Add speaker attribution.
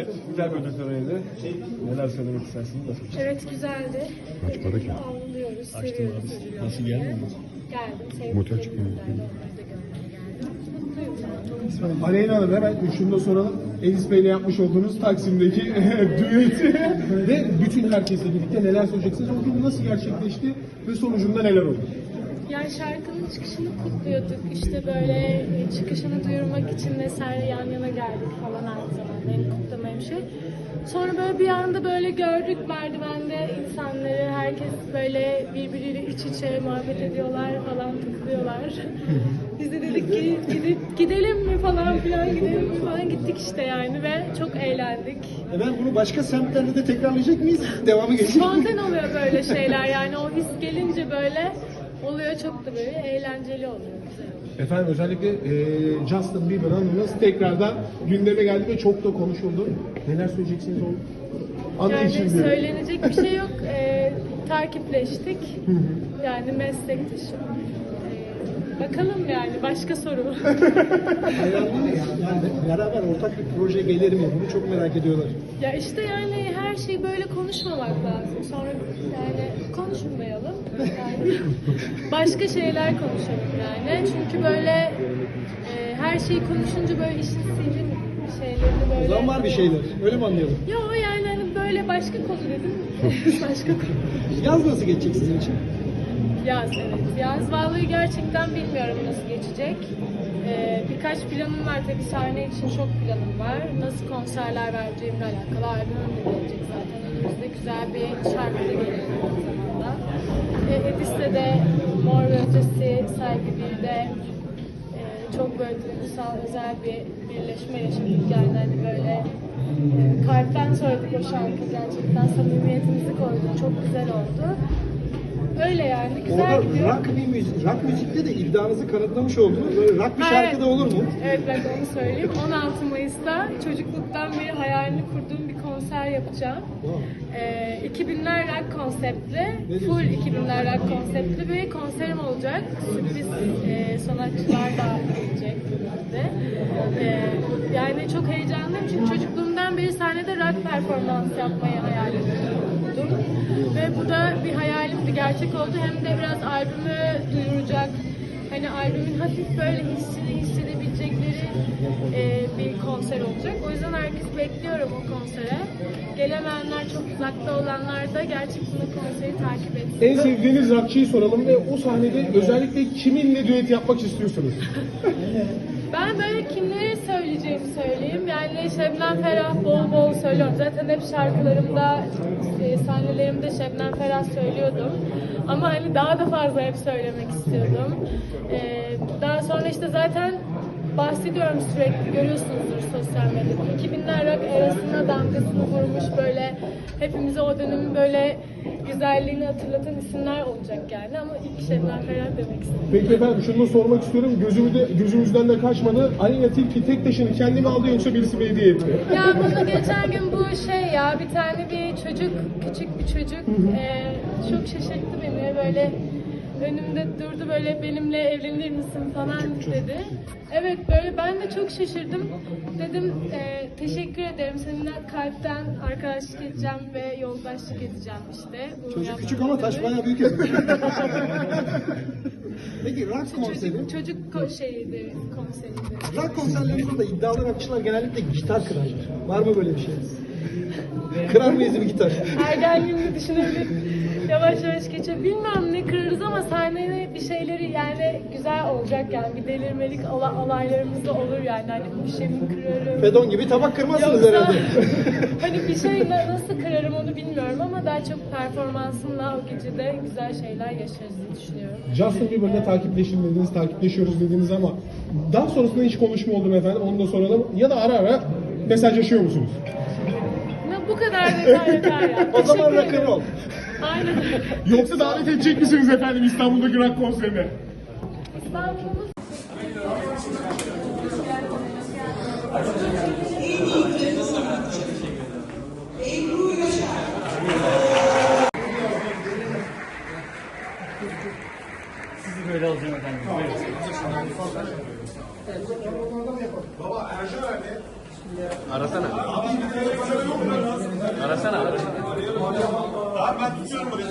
Speaker 1: Evet, güzel bir ödül töreniydi. Neler söylemek istersiniz? Nasıl?
Speaker 2: Evet güzeldi.
Speaker 3: Ki.
Speaker 1: Açtım
Speaker 2: seviyoruz
Speaker 1: abi.
Speaker 2: ödülleri.
Speaker 1: Nasıl gelmedin?
Speaker 2: Geldim, sevdim.
Speaker 3: Motel çıkmıyor.
Speaker 4: Aleyna Hanım hemen şunu da soralım. Enis Bey'le yapmış olduğunuz Taksim'deki düeti ve bütün herkesle birlikte neler söyleyeceksiniz? O gün nasıl gerçekleşti ve sonucunda neler oldu?
Speaker 2: Yani şarkının çıkışını kutluyorduk. İşte böyle çıkışını duyurmak için vesaire yan yana geldik falan aynı hem şey. Sonra böyle bir anda böyle gördük merdivende insanları, herkes böyle birbiriyle iç içe muhabbet ediyorlar falan takılıyorlar. Biz de dedik ki gidip gidelim mi falan filan gidelim mi falan gittik işte yani ve çok eğlendik.
Speaker 4: Efendim bunu başka semtlerde de tekrarlayacak mıyız? Devamı gelecek mi?
Speaker 2: Spontan oluyor böyle şeyler yani o his gelince böyle oluyor çok da böyle eğlenceli oluyor güzel.
Speaker 4: Efendim özellikle e, Justin Bieber Hanım'ız tekrardan gündeme geldi ve çok da konuşuldu. Neler söyleyeceksiniz o anı
Speaker 2: Yani
Speaker 4: için diyorum.
Speaker 2: söylenecek bir şey yok. Ee, takipleştik. Yani meslektaşım. Bakalım yani başka soru.
Speaker 4: Hayranlı mı? Yani beraber ortak bir proje gelir mi? Bunu çok merak ediyorlar.
Speaker 2: ya işte yani her şeyi böyle konuşmamak lazım. Sonra yani konuşmayalım. Yani başka şeyler konuşalım yani. Çünkü böyle e, her şeyi konuşunca böyle işin sihrin şeylerini böyle...
Speaker 4: O zaman var bir şeyler. Öyle mi anlayalım?
Speaker 2: Yo yani hani böyle başka konu dedim. başka konu.
Speaker 4: Yaz nasıl geçecek sizin için?
Speaker 2: Yaz evet. Yaz vallahi gerçekten bilmiyorum nasıl geçecek. Ee, birkaç planım var tabii sahne için çok planım var. Nasıl konserler vereceğimle alakalı albümüm de gelecek zaten. Önümüzde güzel bir şarkı da geliyor aynı zamanda. Ee, Edis'te Mor ve Ötesi, Saygı Bir'de e, çok böyle duygusal özel bir birleşme yaşadık yani hani böyle e, kalpten söyledik o şarkı gerçekten samimiyetimizi koyduk çok güzel oldu. Öyle yani güzel
Speaker 4: Orada
Speaker 2: gidiyor.
Speaker 4: rock bir müzik, rock müzikte de iddianızı kanıtlamış oldunuz. Böyle rock bir şarkı
Speaker 2: evet.
Speaker 4: da olur mu?
Speaker 2: Evet ben onu söyleyeyim. 16 Mayıs'ta çocukluktan beri hayalini kurduğum bir konser yapacağım.
Speaker 4: Wow.
Speaker 2: Ee, 2000'ler rock konseptli, full
Speaker 4: diyorsun?
Speaker 2: 2000'ler rock konseptli bir konserim olacak. Sürpriz e, sanatçılar da gelecek. Ee, yani çok heyecanlıyım çünkü çocukluğumdan beri sahnede rock performans yapmayı hayal ediyordum. Ve bu da bir hayalimdi, gerçek oldu. Hem de biraz albümü duyuracak, hani albümün hafif böyle hissini hissedebilecekleri e, bir konser olacak. O yüzden herkes bekliyorum o konsere. Gelemeyenler çok uzakta olanlar da gerçekten o konseri takip etsin.
Speaker 4: En sevdiğiniz rockçıyı soralım ve o sahnede özellikle kiminle düet yapmak istiyorsunuz?
Speaker 2: Ben böyle kimleri söyleyeceğimi söyleyeyim. Yani Şebnem Ferah bol bol söylüyorum. Zaten hep şarkılarımda, e, sahnelerimde Şebnem Ferah söylüyordum. Ama hani daha da fazla hep söylemek istiyordum. E, daha sonra işte zaten bahsediyorum sürekli görüyorsunuzdur sosyal medyada. 2000'ler rock arasına damgasını vurmuş böyle hepimize o dönemin böyle güzelliğini hatırlatan isimler olacak yani ama ilk Şebnem Ferah demek istedim.
Speaker 4: Peki efendim şunu da sormak istiyorum. Gözümü de, gözümüzden de kaçmadı. Aleyna Tilki tek taşını kendi mi aldı yoksa birisi mi hediye etti?
Speaker 2: Ya bunu geçen gün bu şey ya bir tane bir çocuk küçük bir çocuk eee, çok şaşırttı beni böyle önümde durdu böyle benimle evlenir misin falan dedi. Evet böyle ben de çok şaşırdım. Dedim eee, teşekkür ederim seninle kalpten arkadaşlık edeceğim ve yoldaşlık edeceğim işte. Bunu
Speaker 4: Çocuk küçük ama taş
Speaker 2: istedim.
Speaker 4: bayağı büyük yazmış. Peki rock konseri.
Speaker 2: Çocuk, çocuk ko- şeyiydi konseriydi.
Speaker 4: Rock konserlerinde de iddialı rockçılar genellikle gitar kırarlar. Var mı böyle bir şey? Kırar mıyız bir gitar?
Speaker 2: ergenliğini düşünebilir. Yavaş yavaş geçiyor. Bilmem ne kırarız ama sahnede bir şeyleri yani güzel olacak yani. Bir delirmelik ola- olaylarımız da olur yani. Hani bir şey mi kırarım?
Speaker 4: Fedon gibi tabak kırmazsınız
Speaker 2: Yoksa
Speaker 4: herhalde.
Speaker 2: hani bir şey na- nasıl kırarım onu bilmiyorum ama daha çok performansımla o gecede güzel şeyler yaşarız diye düşünüyorum.
Speaker 4: Justin Bieber'la takipleşin dediniz, takipleşiyoruz dediniz ama daha sonrasında hiç konuşma oldu mu efendim? Onu da soralım. Ya da ara ara mesajlaşıyor musunuz?
Speaker 2: Bu kadar detay yeter ya.
Speaker 4: O zaman
Speaker 2: Teşekkür ederim.
Speaker 4: rock'n'roll.
Speaker 2: Aynen öyle.
Speaker 4: Yoksa davet edecek misiniz efendim İstanbul'daki rock konserine?
Speaker 2: İstanbul'umuz
Speaker 1: Sizi böyle alacağım efendim. Buyurun.
Speaker 3: Arasana.
Speaker 5: Arasana arasana.
Speaker 4: Abi ben tutuyorum burayı.